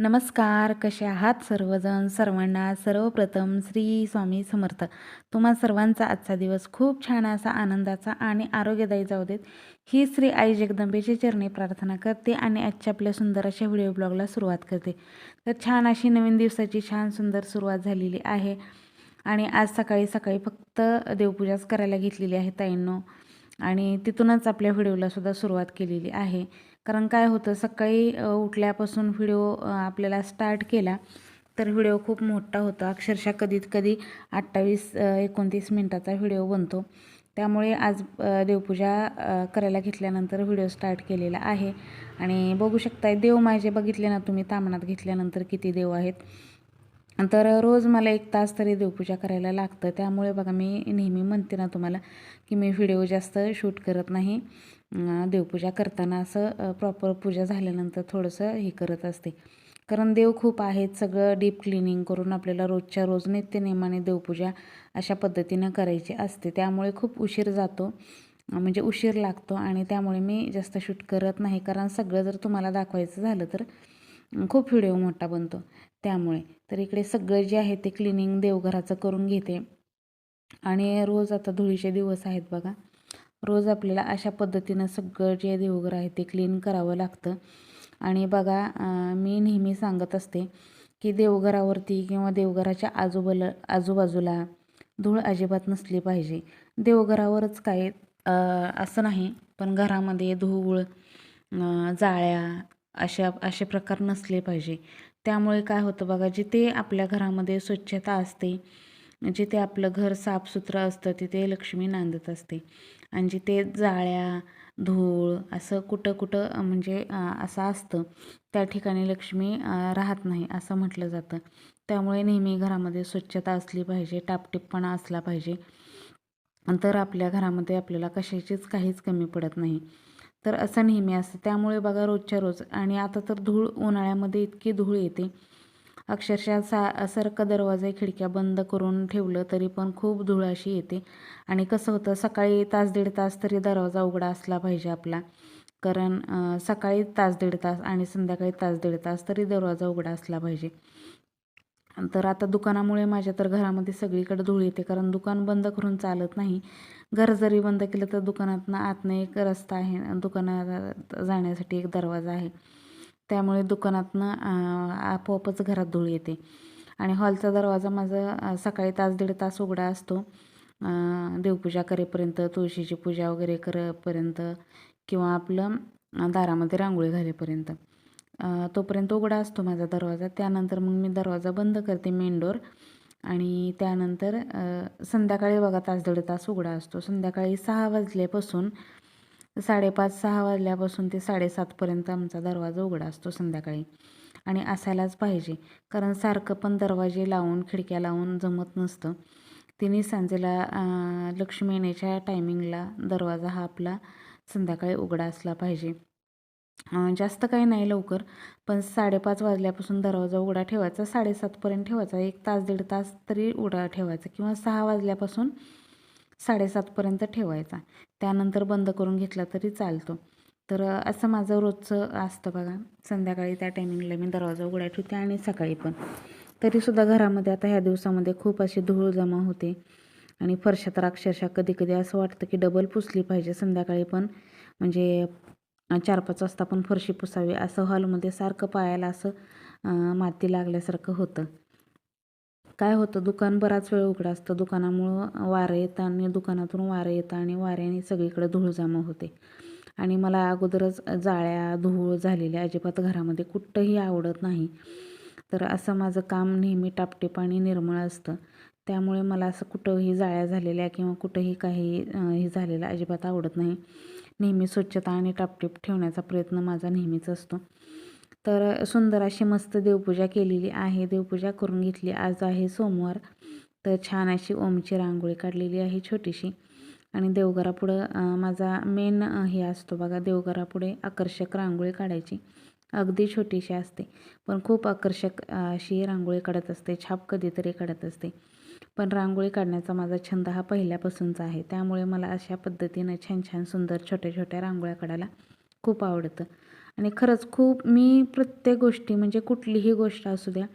नमस्कार कसे आहात सर्वजण? सर्वांना सर्वप्रथम श्री स्वामी समर्थ. तुम्हा सर्वांचा आजचा दिवस खूप छान असा आनंदाचा आणि आरोग्यदायी जाऊ देत. ही श्री आई जगदंबेची चरणी प्रार्थना करते आणि आजच्या आपल्या सुंदर अशा व्हिडिओ ब्लॉगला सुरुवात करते. तर छान अशी नवीन दिवसाची छान सुंदर सुरुवात झालेली आहे. आणि आज सकाळी सकाळी फक्त देवपूजाच करायला घेतलेली आहे ताईंनो. आणि तिथूनच आपल्या व्हिडिओला सुद्धा सुरुवात केलेली आहे. कारण काय होतं सकाळी उठल्यापासून व्हिडिओ आपल्याला स्टार्ट केला तर व्हिडिओ खूप मोठा होतो. अक्षरशः कधीत कधी अठ्ठावीस एकोणतीस मिनटाचा व्हिडिओ बनतो. त्यामुळे आज देवपूजा करायला घेतल्यानंतर व्हिडिओ स्टार्ट केलेला आहे. आणि बघू शकताय देव माझे बघितले ना तुम्ही तामणात घेतल्यानंतर किती देव आहेत. तर रोज मला एक तास तरी देवपूजा करायला लागतं. त्यामुळे बघा मी नेहमी म्हणते ना तुम्हाला की मी व्हिडिओ जास्त शूट करत नाही. देवपूजा करताना असं प्रॉपर पूजा झाल्यानंतर थोडंसं हे करत असते. कारण देव खूप आहेत. सगळं डीप क्लिनिंग करून आपल्याला रोजच्या रोज नित्यनेमाने देवपूजा अशा पद्धतीनं करायची असते. त्यामुळे खूप उशीर जातो. म्हणजे उशीर लागतो आणि त्यामुळे मी जास्त शूट करत नाही. कारण सगळं जर तुम्हाला दाखवायचं झालं तर खूप व्हिडिओ मोठा बनतो. त्यामुळे तर इकडे सगळं जे आहे ते क्लिनिंग देवघराचं करून घेते. आणि रोज आता धुळीचे दिवस आहेत बघा. रोज आपल्याला अशा पद्धतीनं सगळं जे देवघर आहे ते क्लीन करावं लागतं. आणि बघा मी नेहमी सांगत असते की देवघरावरती किंवा देवघराच्या आजूबाला आजूबाजूला धूळ अजिबात नसली पाहिजे. देवघरावरच काय असं नाही पण घरामध्ये धूळ जाळ्या अशा असे प्रकार नसले पाहिजे. त्यामुळे काय होतं बघा जिथे आपल्या घरामध्ये स्वच्छता असते जिथे आपलं घर साफसुथरं असतं तिथे लक्ष्मी नांदत असते. आणि जिथे जाळ्या धूळ असं कुठं कुठं म्हणजे असं असतं त्या ठिकाणी लक्ष्मी राहत नाही असं म्हटलं जातं. त्यामुळे नेहमी घरामध्ये स्वच्छता असली पाहिजे टापटिपपणा असला पाहिजे. तर आपल्या घरामध्ये आपल्याला कशाचीच काहीच कमी पडत नाही. तर असं नेहमी असतं. त्यामुळे बघा रोजच्या रोज. आणि आता तर धूळ उन्हाळ्यामध्ये इतकी धूळ येते. अक्षरशः सा सारखं दरवाजे खिडक्या बंद करून ठेवलं तरी पण खूप धूळ अशी येते. आणि कसं होतं सकाळी तास दीड तास तरी दरवाजा उघडा असला पाहिजे आपला. कारण सकाळी तास दीड तास आणि संध्याकाळी तास दीड तास तरी दरवाजा उघडा असला पाहिजे. तर आता दुकानामुळे माझ्या तर घरामध्ये सगळीकडे धूळ येते कारण दुकान बंद करून चालत नाही. घर जरी बंद केलं तर दुकानातनं आतनं एक रस्ता आहे दुकानात जाण्यासाठी एक दरवाजा आहे. त्यामुळे दुकानातनं आपोआपच घरात धूळ येते. आणि हॉलचा दरवाजा माझा सकाळी तास दीड तास उघडा असतो. देवपूजा करेपर्यंत तुळशीची पूजा वगैरे करेपर्यंत किंवा आपलं दारामध्ये रांगोळी घालेपर्यंत. तोपर्यंत उघडा असतो माझा दरवाजा. त्यानंतर मग मी दरवाजा बंद करते मेन डोर आणि त्यानंतर संध्याकाळी बघा तास दीड तास उघडा असतो. संध्याकाळी सहा वाजल्यापासून साडेपाच सहा वाजल्यापासून ते साडेसातपर्यंत आमचा दरवाजा उघडा असतो संध्याकाळी. आणि असायलाच पाहिजे. कारण सारखं पण दरवाजे लावून खिडक्या लावून जमत नसतं. तिने सांजेला लक्ष्मी येण्याच्या टायमिंगला दरवाजा हा आपला संध्याकाळी उघडा असला पाहिजे. जास्त काही नाही लवकर पण साडेपाच वाजल्यापासून दरवाजा उघडा ठेवायचा साडेसातपर्यंत ठेवायचा एक तास दीड तास तरी उघडा ठेवायचा किंवा सहा वाजल्यापासून साडेसातपर्यंत ठेवायचा. त्यानंतर बंद करून घेतला तरी चालतो. तर असं माझं रोजचं असतं बघा. संध्याकाळी त्या टायमिंगला मी दरवाजा उघडा ठेवते आणि सकाळी पण. तरीसुद्धा घरामध्ये आता ह्या दिवसामध्ये खूप अशी धूळ जमा होते आणि फरशा तर अक्षरशः कधी कधी असं वाटतं की डबल पुसली पाहिजे संध्याकाळी पण. म्हणजे चार पाच वाजता पण फरशी पुसावी असं हॉलमध्ये सारखं पायाला असं माती लागल्यासारखं होतं. काय होतं दुकान बराच वेळ उघडं असतं. दुकानामुळं वारं येतं आणि दुकानातून वारं येतं आणि वाऱ्याने सगळीकडे धूळ जमा होते. आणि मला अगोदरच जाळ्या धूळ झालेल्या अजिबात घरामध्ये कुठंही आवडत नाही. तर असं माझं काम नेहमी टापटीप आणि निर्मळ असतं. त्यामुळे मला असं कुठंही जाळ्या झालेल्या किंवा कुठंही काही हे झालेलं अजिबात आवडत नाही. नेहमी स्वच्छता आणि टापटीप ठेवण्याचा प्रयत्न माझा नेहमीच असतो. तर सुंदर अशी मस्त देवपूजा केलेली आहे. देवपूजा करून घेतली. आज आहे सोमवार. तर छान अशी ओमची रांगोळी काढलेली आहे छोटीशी. आणि देवघरापुढं माझा मेन हे असतो बघा देवघरापुढे आकर्षक रांगोळी काढायची. अगदी छोटीशी असते. पण खूप आकर्षक अशी रांगोळी काढत असते. छाप कधीतरी काढत असते. पण रांगोळी काढण्याचा माझा छंद हा पहिल्यापासूनचा आहे. त्यामुळे मला अशा पद्धतीनं छान छान सुंदर छोट्या छोट्या रांगोळ्या काढायला खूप आवडतं. आणि खरंच खूप मी प्रत्येक गोष्टी म्हणजे कुठलीही गोष्ट असू द्या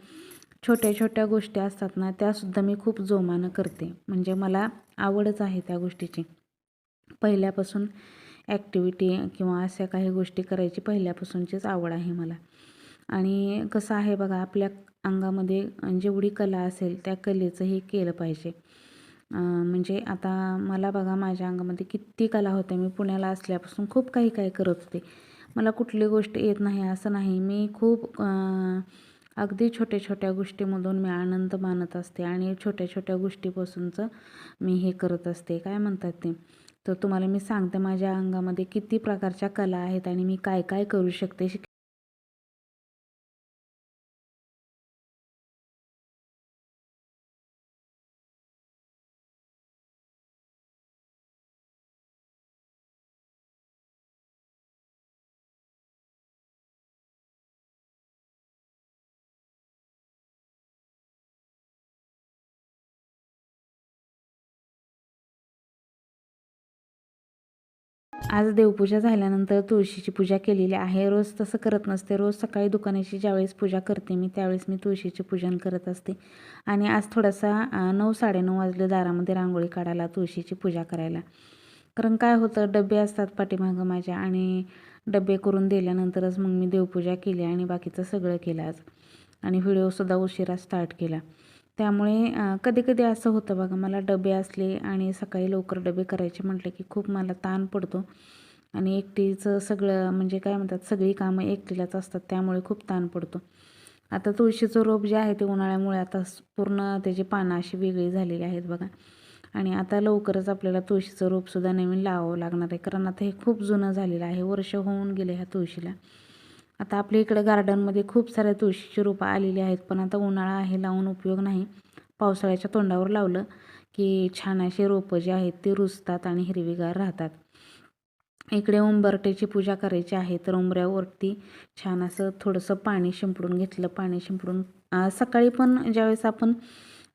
छोट्या छोट्या गोष्टी असतात ना त्यासुद्धा मी खूप जोमानं करते. म्हणजे मला आवडच आहे त्या गोष्टीची. पहिल्यापासून ॲक्टिव्हिटी किंवा अशा काही गोष्टी करायची पहिल्यापासूनचीच आवड आहे मला. आणि कसं आहे बघा आपल्या अंगामध्ये जेवढी कला असेल त्या कलेचं हे केलं पाहिजे. म्हणजे आता मला बघा माझ्या अंगामध्ये किती कला होत्या. मी पुण्याला असल्यापासून खूप काही काही करत होते. मला कुठली गोष्ट येत नाही असं नाही. मी खूप अगदी छोट्या छोट्या गोष्टीमधून मी आनंद मानत असते आणि छोट्या छोट्या गोष्टीपासूनचं मी हे करत असते. काय म्हणतात ते? तर तुम्हाला मी सांगते माझ्या अंगामध्ये किती प्रकारच्या कला आहेत आणि मी काय काय करू शकते शिक आज देवपूजा झाल्यानंतर तुळशीची पूजा केलेली आहे. रोज तसं करत नसते. रोज सकाळी दुकानाची ज्यावेळेस पूजा करते मी त्यावेळेस मी तुळशीचे पूजन करत असते. आणि आज थोडासा नऊ साडेनऊ वाजले दारामध्ये रांगोळी काढायला तुळशीची पूजा करायला. कारण काय होतं डबे असतात पाठीमागं माझ्या आणि डबे करून दिल्यानंतरच मग मी देवपूजा केली आणि बाकीचं सगळं केलं आज. आणि व्हिडिओसुद्धा उशिरा स्टार्ट केला. त्यामुळे कधी कधी असं होतं बघा मला डबे असले आणि सकाळी लवकर डबे करायचे म्हटले की खूप मला ताण पडतो. आणि एकटीचं सगळं म्हणजे काय म्हणतात सगळी कामं एकटीलाच असतात त्यामुळे खूप ताण पडतो. आता तुळशीचं रोप जे आहे ते उन्हाळ्यामुळे आता पूर्ण त्याची पानं अशी वेगळी झालेली आहेत बघा. आणि आता लवकरच आपल्याला तुळशीचं रोपसुद्धा नवीन लावावं लागणार आहे कारण आता हे खूप जुनं झालेलं आहे वर्ष होऊन गेले ह्या तुळशीला. आता आपल्या इकडं गार्डनमध्ये खूप साऱ्या तुळशीची रोपं आलेली आहेत पण आता उन्हाळा आहे लावून उपयोग नाही. पावसाळ्याच्या तोंडावर लावलं की छान असे रोपं जे आहेत ते रुजतात आणि हिरवीगार राहतात. इकडे उंबरटेची पूजा करायची आहे तर उंबऱ्यावरती छान असं थोडंसं पाणी शिंपडून घेतलं पाणी शिंपडून सकाळी पण ज्यावेळेस आपण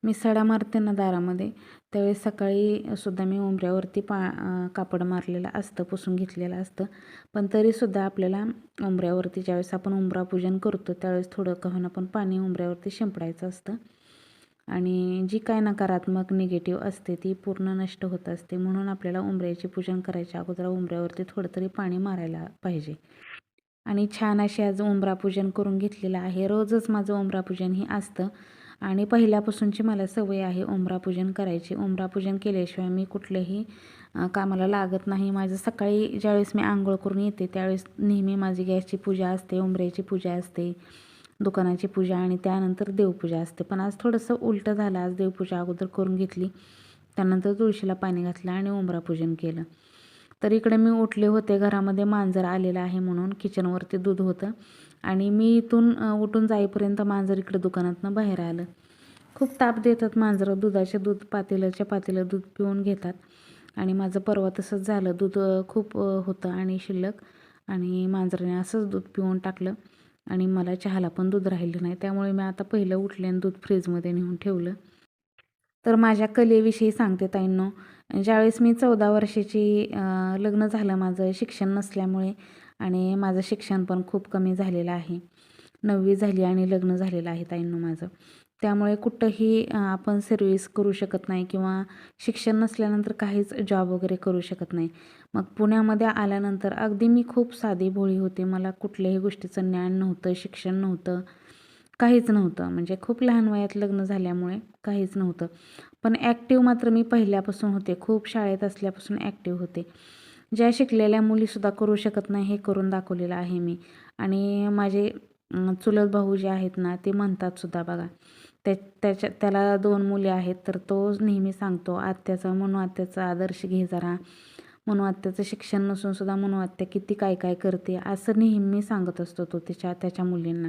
मी सडा मारते ना दारामध्ये. त्यावेळेस सकाळी सुद्धा मी उंबऱ्यावरती पा कापड मारलेलं असतं पुसून घेतलेलं असतं. पण तरीसुद्धा आपल्याला उंबऱ्यावरती ज्यावेळेस आपण उंबरा पूजन करतो त्यावेळेस थोडं कहून आपण पाणी उंबऱ्यावरती शिंपडायचं असतं. आणि जी काय नकारात्मक निगेटिव्ह असते ती पूर्ण नष्ट होत असते. म्हणून आपल्याला उंबऱ्याचे पूजन करायच्या अगोदर उंबऱ्यावरती थोडं तरी पाणी मारायला पाहिजे. आणि छान अशी आज उंबरा पूजन करून घेतलेलं आहे. रोजच माझं उंबरा पूजन ही असतं. आणि पहिल्यापासूनची मला सवय आहे उमरापूजन करायची. उमरापूजन केल्याशिवाय मी कुठल्याही कामाला लागत नाही. माझं सकाळी ज्यावेळेस मी आंघोळ करून येते त्यावेळेस नेहमी माझी गॅसची पूजा असते उंबऱ्याची पूजा असते दुकानाची पूजा आणि त्यानंतर देवपूजा असते. पण आज थोडंसं उलटं झालं. आज देवपूजा अगोदर करून घेतली. त्यानंतर तुळशीला पाणी घातलं आणि उमरापूजन केलं. तर इकडे मी उठले होते. घरामध्ये मांजर आलेलं आहे म्हणून किचनवरती दूध होतं. आणि मी इथून उठून जाईपर्यंत मांजर इकडे दुकानातनं बाहेर आलं. खूप ताप देतात मांजरं दुधाचे दूध पातेल्याच्या पातेलं दूध पिऊन घेतात. आणि माझं परवा तसंच झालं. दूध खूप होतं आणि शिल्लक. आणि मांजराने असंच दूध पिऊन टाकलं. आणि मला चहाला पण दूध राहिलं नाही. त्यामुळे मी आता पहिलं उठले आणि दूध फ्रीजमध्ये नेऊन ठेवलं. तर माझ्या कलेविषयी सांगते ताईंनो. ज्यावेळेस मी चौदा वर्षाची लग्न झालं माझं शिक्षण नसल्यामुळे आणि माझं शिक्षण पण खूप कमी झालेलं आहे. नववी झाली आणि लग्न झालेलं आहे ताईंनो माझं. त्यामुळे कुठंही आपण सर्व्हिस करू शकत नाही किंवा शिक्षण नसल्यानंतर काहीच जॉब वगैरे करू शकत नाही. मग पुण्यामध्ये आल्यानंतर अगदी मी खूप साधी भोळी होते. मला कुठल्याही गोष्टीचं ज्ञान नव्हतं शिक्षण नव्हतं काहीच नव्हतं. म्हणजे खूप लहान वयात लग्न झाल्यामुळे काहीच नव्हतं. पण ॲक्टिव्ह मात्र मी पहिल्यापासून होते. खूप शाळेत असल्यापासून ॲक्टिव्ह होते. ज्या शिकलेल्या मुलीसुद्धा करू शकत नाही हे करून दाखवलेलं आहे मी. आणि माझे चुलत भाऊ जे आहेत ना ते म्हणतात सुद्धा बघा. त्या त्याच्या त्याला दोन मुली आहेत तर तो नेहमी सांगतो आत्याचा म्हणू आत्याचा आदर्श घे जरा. म्हणू आत्याचं शिक्षण नसून सुद्धा म्हणू आत्या किती काय काय करते? असं नेहमी सांगत असतो तो त्याच्या त्याच्या मुलींना.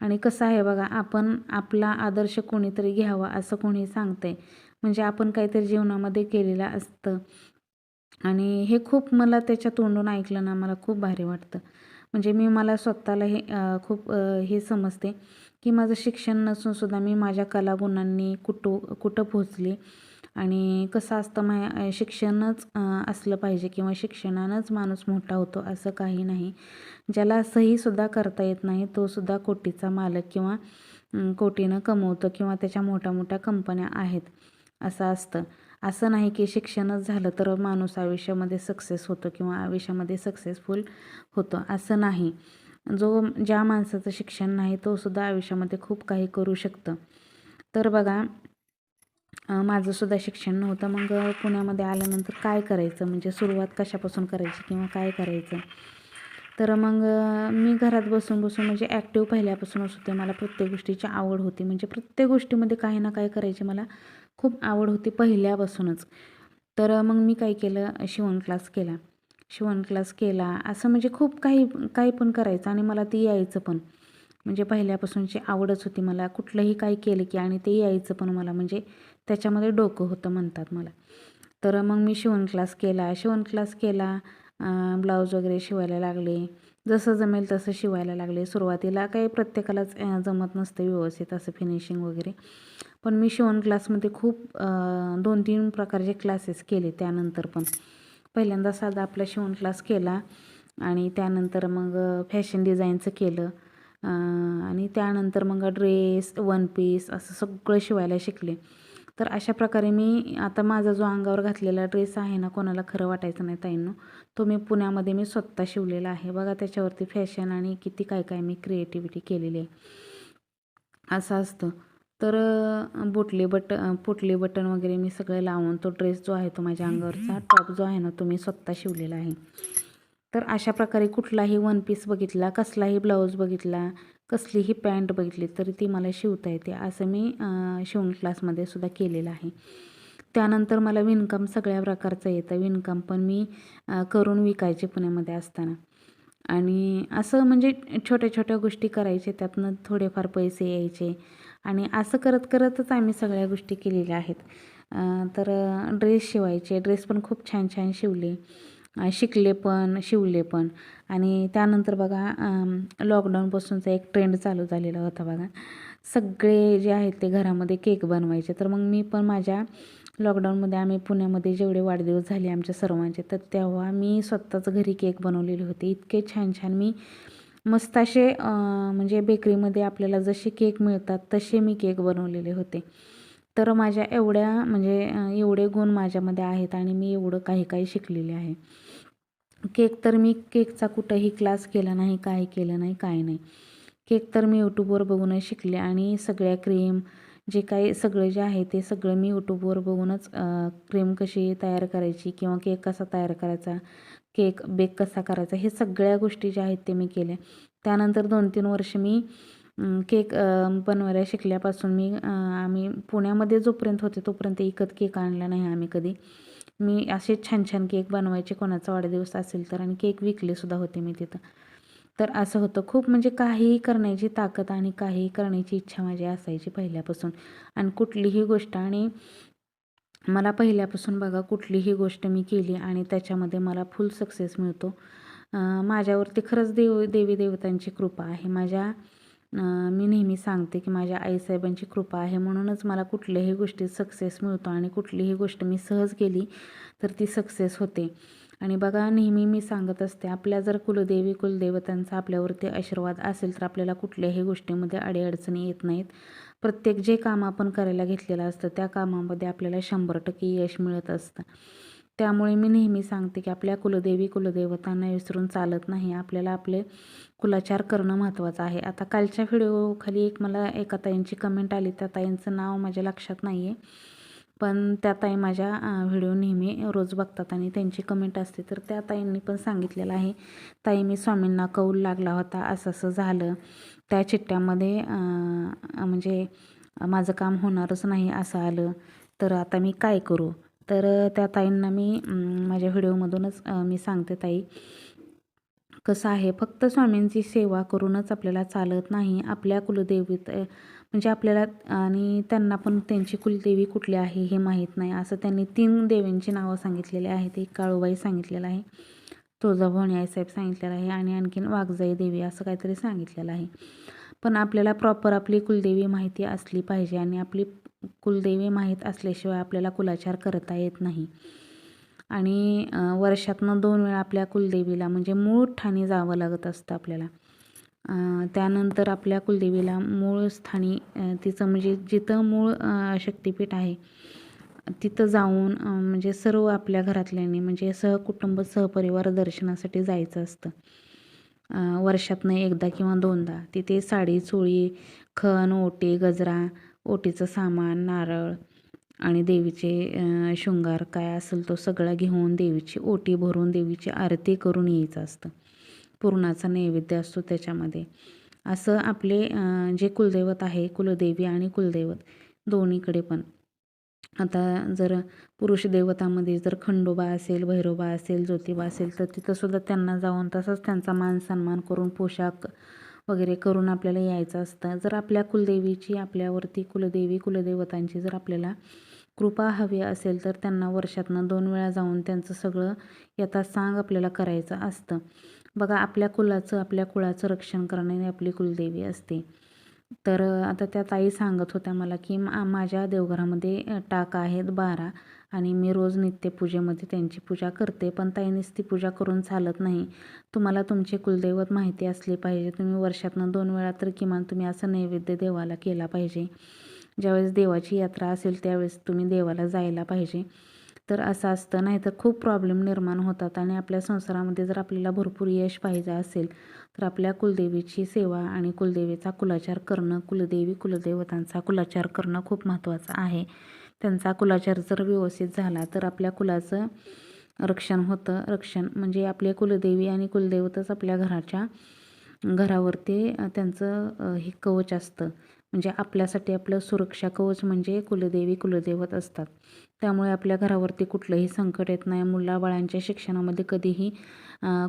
आणि कसं आहे बघा आपण आपला आदर्श कोणीतरी घ्यावा असं कोणी सांगते म्हणजे आपण काहीतरी जीवनामध्ये केलेलं असतं. आणि हे खूप मला त्याच्या तोंडून ऐकलं ना मला खूप भारी वाटतं. म्हणजे मी मला स्वतःला हे खूप हे समजते की माझं शिक्षण नसून सुद्धा मी माझ्या कलागुणांनी कुठं कुठं पोहोचले आणि कसं असतं मा शिक्षणच असलं पाहिजे किंवा शिक्षणानंच माणूस मोठा होतो असं काही नाही. ज्याला सहीसुद्धा करता येत नाही तो सुद्धा कोटीचा मालक किंवा कोटीनं कमवतो किंवा त्याच्या मोठ्या मोठ्या कंपन्या आहेत असं असतं. असं नाही की शिक्षणच झालं तर माणूस आयुष्यामध्ये सक्सेस होतो किंवा आयुष्यामध्ये सक्सेसफुल होतो असं नाही. जो ज्या माणसाचं शिक्षण नाही तो सुद्धा आयुष्यामध्ये खूप काही करू शकतं. तर बघा माझंसुद्धा शिक्षण नव्हतं. मग पुण्यामध्ये आल्यानंतर काय करायचं? म्हणजे सुरुवात कशापासून करायची किंवा काय करायचं? तर मग मी घरात बसून बसून म्हणजे ॲक्टिव्ह पहिल्यापासूनच होते मला प्रत्येक गोष्टीची आवड होती. म्हणजे प्रत्येक गोष्टीमध्ये काही ना काही करायची मला खूप आवड होती पहिल्यापासूनच. तर मग मी काय केलं? शिवण क्लास केला. शिवण क्लास केला. असं म्हणजे खूप काही काही पण करायचं आणि मला ते यायचं पण. म्हणजे पहिल्यापासूनची आवडच होती मला. कुठलंही काही केलं की आणि ते यायचं पण मला. म्हणजे त्याच्यामध्ये डोकं होतं म्हणतात मला. तर मग मी शिवण क्लास केला. शिवण क्लास केला ब्लाऊज वगैरे शिवायला लागले. जसं जमेल तसं शिवायला लागले. सुरुवातीला काही प्रत्येकालाच जमत नसतं व्यवस्थित असं फिनिशिंग वगैरे. पण मी शिवण क्लासमध्ये खूप दोन तीन प्रकारचे क्लासेस केले त्यानंतर पण. पहिल्यांदा साधा आपला शिवण क्लास केला आणि त्यानंतर मग फॅशन डिझाईनचं केलं. आणि त्यानंतर मग ड्रेस वन पीस असं सगळं शिवायला शिकले. तर अशा प्रकारे मी आता माझा जो अंगावर घातलेला ड्रेस आहे ना कोणाला खरं वाटायचं नाही ताईंनो तो मी पुण्यामध्ये मी स्वतः शिवलेला आहे. बघा त्याच्यावरती फॅशन आणि किती काय काय मी क्रिएटिव्हिटी केलेली आहे. असं असतं. तर बोटले बट पुटले पोटले बटन वगैरे मी सगळे लावून तो ड्रेस जो आहे तो माझ्या अंगावरचा टॉप जो आहे ना तो मी स्वतः शिवलेला आहे. तर अशा प्रकारे कुठलाही वन पीस बघितला कसलाही ब्लाऊज बघितला कसलीही पॅन्ट बघितली तरी ती मला शिवता येते असं मी शिवण क्लासमध्ये सुद्धा केलेलं आहे. त्यानंतर मला विणकाम सगळ्या प्रकारचं येतं. विणकाम पण मी करून विकायचे पुण्यामध्ये असताना. आणि असं म्हणजे छोट्या छोट्या गोष्टी करायचे त्यातनं थोडेफार पैसे यायचे. आणि असं करत करतच आम्ही सगळ्या गोष्टी केलेल्या आहेत. तर ड्रेस शिवायचे. ड्रेस पण खूप छान छान शिवले. शिकले पण शिवले पण. आणि त्यानंतर बघा लॉकडाऊनपासूनचा एक ट्रेंड चालू झालेला होता बघा. सगळे जे आहेत ते घरामध्ये केक बनवायचे. तर मग मी पण माझ्या लॉकडाऊनमध्ये आम्ही पुण्यामध्ये जेवढे वाढदिवस झाले आमच्या सर्वांचे तर तेव्हा मी स्वतःच घरी केक बनवलेले होते. इतके छान छान. मी मस्त असे म्हणजे बेकरीमध्ये आपल्याला जसे केक मिळतात तसे मी केक बनवलेले होते. तर माझ्या एवढ्या म्हणजे एवढे गुण माझ्यामध्ये आहेत आणि मी एवढं काही काही शिकलेले आहे. केक तर मी केकचा कुठंही क्लास केला नाही काही केलं नाही काय नाही. केक तर मी यूट्यूबवर बघूनच शिकले आणि सगळ्या क्रीम जे काही सगळं जे आहे ते सगळं मी यूट्यूबवर बघूनच क्रीम कशी तयार करायची किंवा केक कसा तयार करायचा केक बेक कसा करायचा हे सगळ्या गोष्टी ज्या आहेत ते मी केल्या. त्यानंतर दोन तीन वर्ष मी केक बनवायला शिकल्यापासून मी आम्ही पुण्यामध्ये जोपर्यंत होते तोपर्यंत इकत केक आणला नाही आम्ही कधी. मी असे छान छान केक बनवायचे कोणाचा वाढदिवस असेल तर आणि केक विकलेसुद्धा होते मी तिथं. तर असं होतं. खूप म्हणजे काहीही करण्याची ताकद आणि काहीही करण्याची इच्छा माझी असायची पहिल्यापासून. आणि कुठलीही गोष्ट आणि मला पहिल्यापासून बघा कुठलीही गोष्ट मी केली आणि त्याच्यामध्ये मला फुल सक्सेस मिळतो. माझ्यावरती खरंच देव देवी देवतांची कृपा आहे. माझ्या मी नेहमी सांगते की माझ्या आईसाहेबांची कृपा आहे. म्हणूनच मला कुठल्याही गोष्टीत सक्सेस मिळतो आणि कुठलीही गोष्ट मी सहज केली तर ती सक्सेस होते. आणि बघा नेहमी मी सांगत असते आपल्या जर कुलदेवी कुलदेवतांचा आपल्यावरती आशीर्वाद असेल तर आपल्याला कुठल्याही गोष्टीमध्ये अडीअडचणी येत नाहीत. प्रत्येक जे काम आपण करायला घेतलेलं असतं त्या कामामध्ये आपल्याला शंभर टक्के यश मिळत असतं. त्यामुळे मी नेहमी सांगते की आपल्या कुलदेवी कुलदेवतांना विसरून चालत नाही. आपल्याला आपले कुलाचार करणं महत्त्वाचं आहे. आता कालच्या व्हिडिओखाली एक मला एका ताईंची कमेंट आली. त्या ताईंचं नाव माझ्या लक्षात नाही आहे पण त्या ताई माझ्या व्हिडिओ नेहमी रोज बघतात आणि त्यांची कमेंट असते. तर त्या ताईंनी पण सांगितलेलं आहे ताई मी स्वामींना कौल लागला होता. असं असं झालं. त्या चिठ्ठ्यामध्ये म्हणजे माझं काम होणारच नाही असं आलं. तर आता मी काय करू? तर त्या ताईंना मी माझ्या व्हिडिओमधूनच मी सांगते ताई. कसं आहे फक्त स्वामींची सेवा करूनच आपल्याला चालत नाही. आपल्या कुलदेवीत म्हणजे आपल्याला आणि त्यांना पण त्यांची कुलदेवी कुठली आहे हे माहीत नाही. असं त्यांनी तीन देवींची नावं सांगितलेली आहेत. एक काळूबाई सांगितलेलं आहे तुळजाभवानी आईसाहेब सांगितलेलं आहे आणि आणखीन वाघजाई देवी असं काहीतरी सांगितलेलं आहे. पण आपल्याला प्रॉपर आपली कुलदेवी माहिती असली पाहिजे आणि आपली कुलदेवी माहीत असल्याशिवाय आपल्याला कुलाचार करता येत नाही. आणि वर्षातनं दोन वेळा आपल्या कुलदेवीला म्हणजे मूळ ठाणी जावं लागत असतं आपल्याला. त्यानंतर आपल्या कुलदेवीला मूळ स्थानी तिचं म्हणजे जिथं मूळ शक्तिपीठ आहे तिथं जाऊन म्हणजे सर्व आपल्या घरातल्यांनी म्हणजे सहकुटुंब सहपरिवार दर्शनासाठी जायचं असतं. वर्षातनं एकदा किंवा दोनदा तिथे साडी चोळी खण ओटी गजरा ओटीचं सामान नारळ आणि देवीचे शृंगार काय असेल तो सगळा घेऊन देवीची ओटी भरून देवीची आरती करून यायचं असतं. पुरणाचा नैवेद्य असतो त्याच्यामध्ये. असं आपले जे कुलदैवत आहे कुलदेवी आणि कुलदैवत दोन्हीकडे पण. आता जर पुरुष देवतामध्ये जर खंडोबा असेल भैरोबा असेल ज्योतिबा असेल तर तिथंसुद्धा त्यांना जाऊन तसंच त्यांचा मान सन्मान करून पोशाख वगैरे करून आपल्याला यायचं असतं. जर आपल्या कुलदेवीची आपल्यावरती कुलदेवी कुलदेवतांची जर आपल्याला कृपा हवी असेल तर त्यांना वर्षातनं दोन वेळा जाऊन त्यांचं सगळं यथासांग आपल्याला करायचं असतं. बघा आपल्या कुलाचं आपल्या कुळाचं रक्षण करणारी आपली कुलदेवी असते. तर आता त्या ताई सांगत होत्या मला की मा माझ्या देवघरामध्ये टाका टाक आहेत बारा आणि मी रोज नित्यपूजेमध्ये त्यांची पूजा करते पण ताई नुसती पूजा करून चालत नाही. तुम्हाला तुमचे कुलदैवत माहिती असली पाहिजे. तुम्ही वर्षातनं दोन वेळा तर किमान तुम्ही असं नैवेद्य देवाला केला पाहिजे. ज्यावेळेस देवाची यात्रा असेल त्यावेळेस तुम्ही देवाला जायला पाहिजे. तर असं असतं. नाहीतर खूप प्रॉब्लेम निर्माण होतात आणि आपल्या संसारामध्ये जर आपल्याला भरपूर यश पाहिजे असेल तर आपल्या कुलदेवीची सेवा आणि कुलदेवीचा कुलाचार करणं कुलदेवी कुलदेवतांचा कुलाचार करणं खूप महत्त्वाचं आहे. त्यांचा कुलाचार जर व्यवस्थित झाला तर आपल्या कुलाचं रक्षण होतं. रक्षण म्हणजे आपले कुलदेवी आणि कुलदेवतच आपल्या घराच्या घरावरती त्यांचं हे कवच असतं. म्हणजे आपल्यासाठी आपलं सुरक्षा कवच म्हणजे कुलदेवी कुलदैवत असतात. त्यामुळे आपल्या घरावरती कुठलंही संकट येत नाही. मुलाबाळांच्या शिक्षणामध्ये कधीही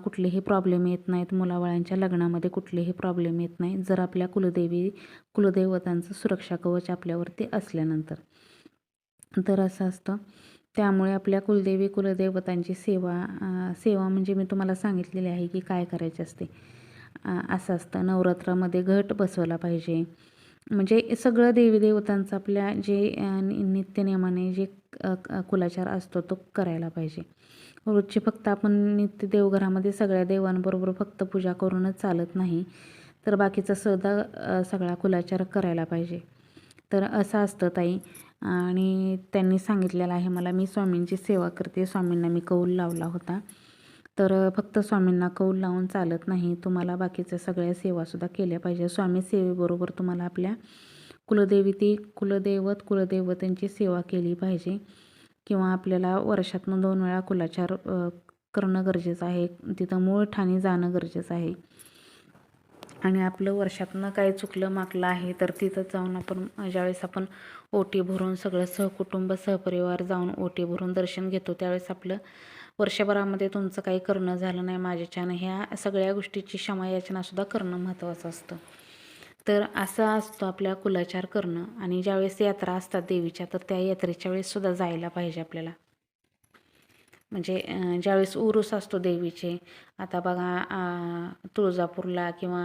कुठलेही प्रॉब्लेम येत नाहीत. मुलाबाळांच्या लग्नामध्ये कुठलेही प्रॉब्लेम येत नाही. जर आपल्या कुलदेवी कुलदैवतांचं सुरक्षा कवच आपल्यावरती असल्यानंतर. तर असं असतं. त्यामुळे आपल्या कुलदेवी कुलदैवतांची सेवा सेवा म्हणजे मी तुम्हाला सांगितलेली आहे की काय करायचे असते. असं असतं. नवरात्रामध्ये घट बसवला पाहिजे. म्हणजे सगळं देवीदेवतांचं आपल्या जे नित्यनियमाने जे कुलाचार असतो तो करायला पाहिजे. रोजचे फक्त आपण नित्य देवघरामध्ये सगळ्या देवांबरोबर फक्त पूजा करूनच चालत नाही तर बाकीचा सदा सगळा कुलाचार करायला पाहिजे. तर असं असतं ताई. आणि त्यांनी सांगितलेलं आहे मला मी स्वामींची सेवा करते. स्वामींना मी कौल लावला होता. तर फक्त स्वामींना कौल लावून चालत नाही. तुम्हाला बाकीच्या सगळ्या सेवासुद्धा केल्या पाहिजे स्वामी सेवेबरोबर तुम्हाला आपल्या कुलदेवती कुलदैवत कुलदैवतांची सेवा केली पाहिजे. किंवा आपल्याला वर्षातनं दोन वेळा कुलाचार करणं गरजेचं आहे. तिथं मूळ ठाणी जाणं गरजेचं आहे. आणि आपलं वर्षातनं काय चुकलं मागलं आहे तर तिथं जाऊन आपण ज्यावेळेस आपण ओटी भरून सगळं सहकुटुंब सहपरिवार जाऊन ओटी भरून दर्शन घेतो त्यावेळेस आपलं वर्षभरामध्ये तुमचं काही करणं झालं नाही माझ्याच्यानं ह्या सगळ्या गोष्टीची क्षमा याचनासुद्धा करणं महत्त्वाचं असतं. तर असं असतो आपल्या कुलाचार करणं आणि ज्यावेळेस यात्रा असतात देवीच्या तर त्या यात्रेच्या वेळेससुद्धा जायला पाहिजे आपल्याला. म्हणजे ज्यावेळेस उरूस असतो देवीचे आता बघा तुळजापूरला किंवा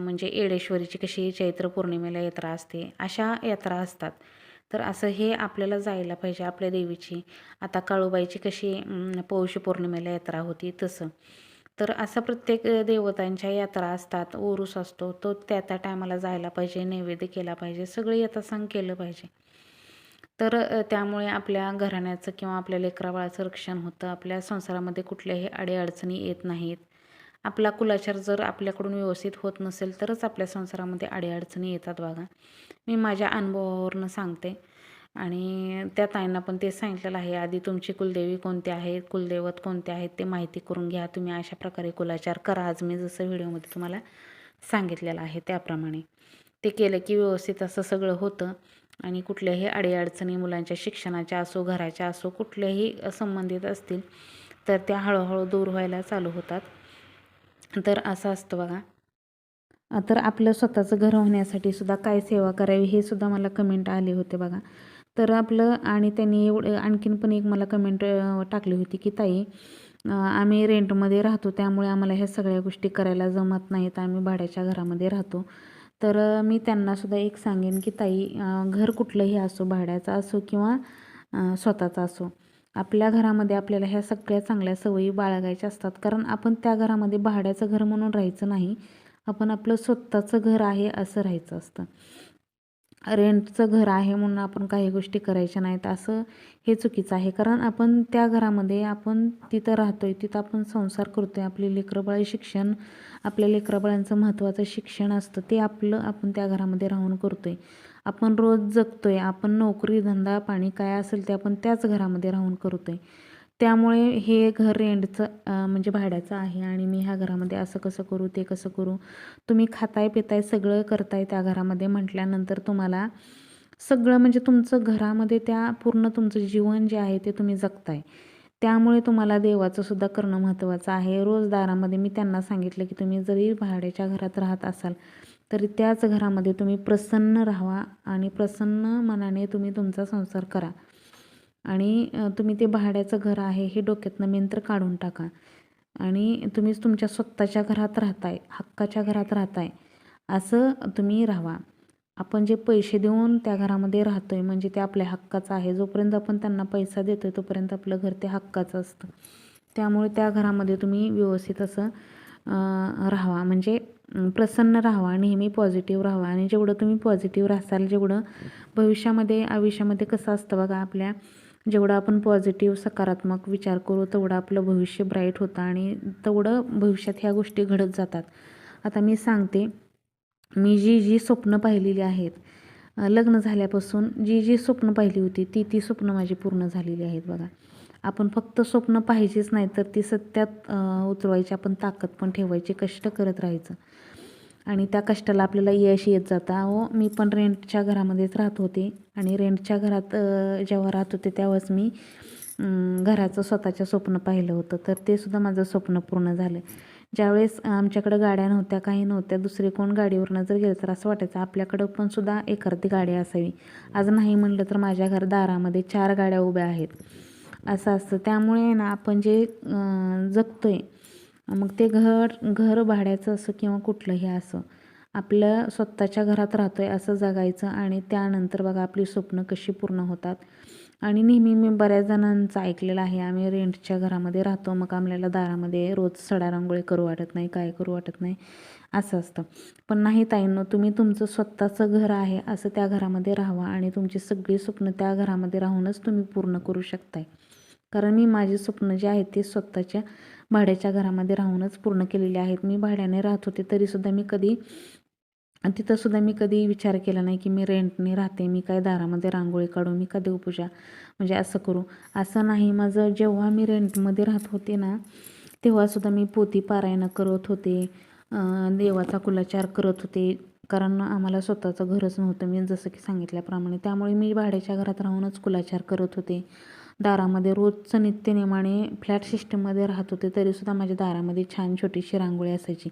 म्हणजे येडेश्वरीची कशी चैत्र पौर्णिमेला यात्रा असते अशा यात्रा असतात. तर असं हे आपल्याला जायला पाहिजे आपल्या देवीची. आता काळूबाईची कशी पौष पौर्णिमेला यात्रा होती तसं. तर असं प्रत्येक देवतांच्या यात्रा असतात ओरूस असतो तो त्या त्या टायमाला जायला पाहिजे नैवेद्य केला पाहिजे सगळं यथासांग केलं पाहिजे. तर त्यामुळे आपल्या घराण्याचं किंवा आपल्या लेकराबाळाचं रक्षण होतं आपल्या संसारामध्ये कुठल्याही अडीअडचणी येत नाहीत. आपला कुलाचार जर आपल्याकडून व्यवस्थित होत नसेल तरच आपल्या संसारामध्ये अडीअडचणी येतात बघा. मी माझ्या अनुभवावरून सांगते. आणि त्या ताईंना पण ते सांगितलेलं आहे. आधी तुमची कुलदेवी कोणती आहे कुलदैवत कोणते आहेत ते माहिती करून घ्या. तुम्ही अशा प्रकारे कुलाचार करा आज मी जसं व्हिडिओमध्ये तुम्हाला सांगितलेलं आहे त्याप्रमाणे. ते केलं की व्यवस्थित असं सगळं होतं. आणि कुठल्याही अडीअडचणी मुलांच्या शिक्षणाच्या असो घराच्या असो कुठल्याही संबंधित असतील तर त्या हळूहळू दूर व्हायला चालू होतात. तर असं असतं बघा. तर आपलं स्वतःचं घर होण्यासाठी सुद्धा काय सेवा करावी हे सुद्धा मला कमेंट आले होते बघा. तर आपलं आणि त्यांनी एवढं आणखीन पण एक मला कमेंट टाकली होती की ताई आम्ही रेंटमध्ये राहतो त्यामुळे आम्हाला ह्या सगळ्या गोष्टी करायला जमत नाहीत. आम्ही भाड्याच्या घरामध्ये राहतो. तर मी त्यांनासुद्धा एक सांगेन की ताई घर कुठलंही असो भाड्याचं असो किंवा स्वतःचा स्वतःचं असो आपल्या घरामध्ये आपल्याला ह्या सगळ्या चांगल्या सवयी बाळगायच्या असतात. कारण आपण त्या घरामध्ये भाड्याचं घर म्हणून राहायचं नाही. आपण आपलं स्वतःचं घर आहे असं राहायचं असतं. रेंटचं घर आहे म्हणून आपण काही गोष्टी करायच्या नाहीत असं हे चुकीचं आहे. कारण आपण त्या घरामध्ये आपण तिथं राहतो आहे तिथं आपण संसार करतो आहे आपली लेकरबाळ शिक्षण आपल्या लेकरबाळांचं महत्त्वाचं शिक्षण असतं. ते आपलं आपण त्या घरामध्ये राहून करतो आहे आपण रोज जगतो आहे आपण नोकरी धंदा पाणी काय असेल ते आपण त्याच घरामध्ये राहून करतो आहे त्यामुळे हे घर रेंटचं म्हणजे भाड्याचं आहे आणि मी ह्या घरामध्ये असं कसं करू ते कसं करू तुम्ही खाताय पिताय सगळं करताय त्या घरामध्ये म्हटल्यानंतर तुम्हाला सगळं म्हणजे तुमचं घरामध्ये त्या पूर्ण तुमचं जीवन जे आहे ते तुम्ही जगताय. त्यामुळे तुम्हाला देवाचं सुद्धा करणं महत्त्वाचं आहे. रोज दारामध्ये मी त्यांना सांगितलं की तुम्ही जरी भाड्याच्या घरात राहत असाल तरी त्याच घरामध्ये तुम्ही प्रसन्न राहावा आणि प्रसन्न मनाने तुम्ही तुमचा संसार करा. आणि तुम्ही ते भाड्याचं घर आहे हे डोक्यातनं मेंत्र काढून टाका. आणि तुम्हीच तुमच्या स्वतःच्या घरात राहताय हक्काच्या घरात राहताय असं तुम्ही राहावा. आपण जे पैसे देऊन त्या घरामध्ये राहतो आहे म्हणजे ते आपल्या हक्काचं आहे. जोपर्यंत आपण त्यांना पैसा देतो आहे तोपर्यंत आपलं घर ते हक्काचं असतं. त्यामुळे त्या घरामध्ये तुम्ही व्यवस्थित असं राहा राहावा. म्हणजे प्रसन्न राहावा नेहमी पॉझिटिव्ह राहावा. आणि जेवढं तुम्ही पॉझिटिव्ह राहसाल जेवढं भविष्यामध्ये आयुष्यामध्ये कसं असतं बघा आपल्या जेवढं आपण पॉझिटिव्ह सकारात्मक विचार करू तेवढं आपलं भविष्य ब्राईट होतं आणि तेवढं भविष्यात ह्या गोष्टी घडत जातात. आता मी सांगते मी जी जी स्वप्न पाहिलेली आहेत लग्न झाल्यापासून जी जी स्वप्न पाहिली होती ती ती स्वप्न माझी पूर्ण झालेली आहेत बघा. आपण फक्त स्वप्न पाहिजेच नाही तर ती सत्यात उतरवायची. आपण ताकद पण ठेवायची कष्ट करत राहायचं. आणि त्या कष्टाला आपल्याला यश येत जातं. अहो मी पण रेंटच्या घरामध्येच राहत होते. आणि रेंटच्या घरात जेव्हा राहत होते तेव्हाच मी घराचं स्वतःचं स्वप्न पाहिलं होतं. तर ते सुद्धा माझं स्वप्न पूर्ण झालं. ज्यावेळेस आमच्याकडं गाड्या नव्हत्या काही नव्हत्या दुसरे कोण गाडीवरनं जर गेलं तर असं वाटायचं आपल्याकडं पण सुद्धा एखादी गाडी असावी. आज नाही म्हणलं तर माझ्या घर दारामध्ये चार गाड्या उभ्या आहेत. असं असतं. त्यामुळे ना आपण जे जगतो आहे मग ते घर घर भाड्याचं असो किंवा कुठलंही असो आपलं स्वतःच्या घरात राहतो आहे असं जगायचं आणि त्यानंतर बघा आपली स्वप्न कशी पूर्ण होतात. आणि नेहमी मी बऱ्याच जणांचं ऐकलेलं आहे आम्ही रेंटच्या घरामध्ये राहतो मग आम्हाला दारामध्ये रोज सडा रांगोळी करू वाटत नाही काय करू वाटत नाही असं असतं. पण नाही ताईंनो तुम्ही तुमचं स्वतःचं घर आहे असं त्या घरामध्ये राहावा आणि तुमची सगळी स्वप्न त्या घरामध्ये राहूनच तुम्ही पूर्ण करू शकताय. कारण मी माझी स्वप्न जे आहेत ते स्वतःच्या भाड्याच्या घरामध्ये राहूनच पूर्ण केलेले आहेत. मी भाड्याने राहत होते तरीसुद्धा मी कधी तिथंसुद्धा मी कधी विचार केला नाही की मी रेंटने राहते मी काय दारामध्ये रांगोळी काढू मी का देवपूजा म्हणजे असं करू. असं नाही माझं जेव्हा मी रेंटमध्ये राहत होते ना तेव्हासुद्धा मी पोती पारायणं करत होते देवाचा कुलाचार करत होते कारण आम्हाला स्वतःचं घरच नव्हतं मी जसं की सांगितल्याप्रमाणे. त्यामुळे मी भाड्याच्या घरात राहूनच कुलाचार करत होते. दारामध्ये रोजचं नित्यनेमाने फ्लॅट सिस्टीममध्ये राहत होते तरीसुद्धा माझ्या दारामध्ये छान छोटीशी रांगोळी असायची.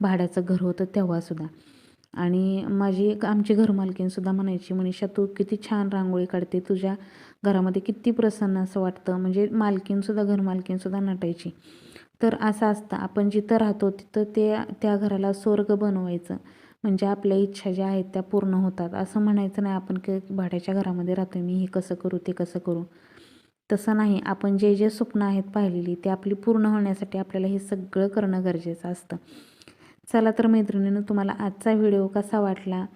भाड्याचं घर होतं तेव्हासुद्धा. आणि माझी एक आमची घरमालकीनसुद्धा म्हणायची मनीषा तू किती छान रांगोळी काढते तुझ्या घरामध्ये किती प्रसन्न असं वाटतं. म्हणजे मालकीनसुद्धा घरमालकीनसुद्धा नटायची. तर असं असतं आपण जिथं राहतो तिथं ते त्या घराला स्वर्ग बनवायचं. म्हणजे आपल्या इच्छा ज्या आहेत त्या पूर्ण होतात. असं म्हणायचं नाही आपण की भाड्याच्या घरामध्ये राहतो मी हे कसं करू ते कसं करू. तसं नाही. आपण जे जे स्वप्न आहेत पाहिलेली ते आपली पूर्ण होण्यासाठी आपल्याला हे सगळं करणं गरजेचं असतं. चला तर मैत्रिणीनं तुम्हाला आजचा व्हिडिओ कसा वाटला?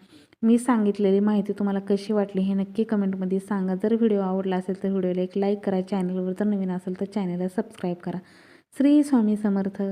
मी सांगितलेली माहिती तुम्हाला कशी वाटली हे नक्की कमेंटमध्ये सांगा. जर व्हिडिओ आवडला असेल तर व्हिडिओला एक लाईक करा. चॅनलवर जर नवीन असेल तर चॅनलला सबस्क्राईब करा. श्री स्वामी समर्थ.